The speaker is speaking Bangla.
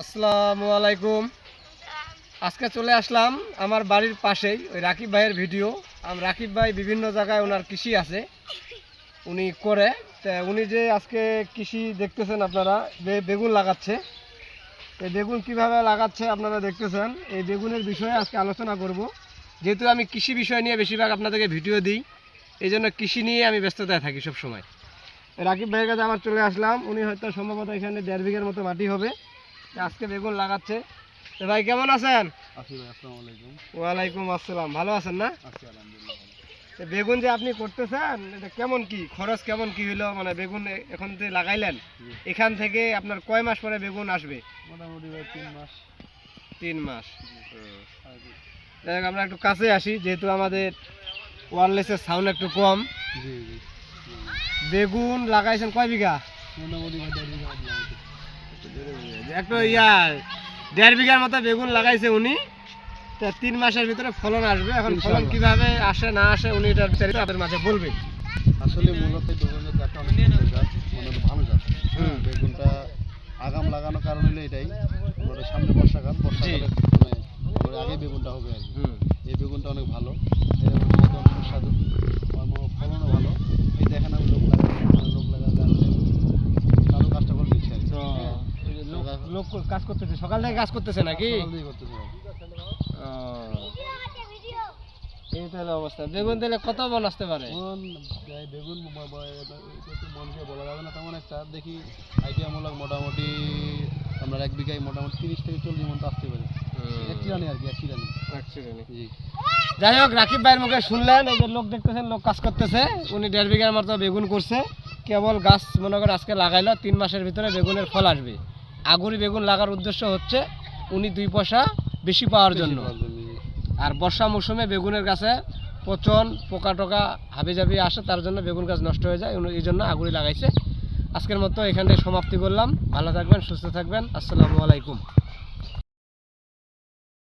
আসসালামু আলাইকুম। আজকে চলে আসলাম আমার বাড়ির পাশেই, ওই রাকিব ভাইয়ের ভিডিও। আম, রাকিব ভাই বিভিন্ন জায়গায় ওনার কৃষি আছে। উনি করে, তা উনি যে আজকে কৃষি দেখতেছেন আপনারা বেগুন লাগাচ্ছে। এই বেগুন কীভাবে লাগাচ্ছে আপনারা দেখতেছেন? এই বেগুনের বিষয়ে আজকে আলোচনা করব। যেহেতু আমি কৃষি বিষয় নিয়ে বেশিরভাগ আপনাদেরকে ভিডিও দিই, এই জন্য কৃষি নিয়ে আমি ব্যস্ততায় থাকি সব সময় রাকিব ভাইয়ের কাছে আমার চলে আসলাম। উনি হয়তো সম্ভবত এখানে দেড় বিঘের মতো মাটি হবে। আজকে বেগুন লাগাচ্ছে। তো ভাই কেমন আছেন? ওয়ালাইকুম আসসালাম ভালো আছেন না? বেগুন যে আপনি করতেছেন এটা কেমন কি? খরচ কেমন কি হলো মানে বেগুন এখন যে লাগাইলেন এখান থেকে আপনার কয় মাস পরে বেগুন আসবে? মোটামুটি তিন মাস। তিন মাস। আমরা একটু কাছে আসি যেহেতু আমাদের ওয়ারলেসের সাউন্ড একটু কম। বেগুন লাগাইছেন কয় বিঘা? মোটামুটি একটু ইয়া দেড় বিঘার মতো বেগুন লাগাইছে উনি। তা তিন মাসের ভিতরে ফলন আসবে। এখন ফলন কীভাবে আসে না আসে উনি এটার বিস্তারিত আপনাদের মাঝে বলবেন আসলে মূলত এই জাতটা অনেক মানে ভালো জাত। বেগুনটা আগাম লাগানোর কারণ হলো এটাই। ওর সামনে বর্ষাকাল বর্ষাকালে মানে আগে বেগুনটা হবে আর কি। এই বেগুনটা অনেক ভালো এর মধ্যে খেতে অনেক সুস্বাদু আর মো- ফলনও ভালো এই দেখেন আমি লোক লাগাই লোক লাগার কারণে কারও কাজটা করে দিচ্ছি আর কি তো হ্যাঁ। এই যে লোক লোক কাজ করতেছে। সকাল থেকে কাজ করতেছে নাকি? সকাল দিকে করতেছে। ভাই। এই তাহলে অবস্থা। বেগুন তাহলে কত মন আসতে পারে? বেগুন ম- ম- এটা তো মনকে বলা যাবে না তেমন একটা। দেখি আইডিয়ামূলক মোটামুটি আপনার এক বিঘায় মোটামুটি তিরিশ থেকে চল্লিশ মন তো আসতে পারে। আর কি এক যাই হোক রাকিব ভাইয়ের মুখে শুনলেন এই যে লোক দেখতেছেন লোক কাজ করতেছে। উনি দেড় বিঘার মতো বেগুন করছে। কেবল গাছ মনে করে আজকে লাগাইলো তিন মাসের ভিতরে বেগুনের ফল আসবে। আগুরি বেগুন লাগার উদ্দেশ্য হচ্ছে উনি দুই পয়সা বেশি পাওয়ার জন্য। আর বর্ষা মৌসুমে বেগুনের গাছে পচন পোকা টোকা হাবি জাবি আসে তার জন্য বেগুন গাছ নষ্ট হয়ে যায় উনি এই জন্য আগুরি লাগাইছে। আজকের মতো এখানে সমাপ্তি করলাম। ভালো থাকবেন সুস্থ থাকবেন। আসসালামু আলাইকুম।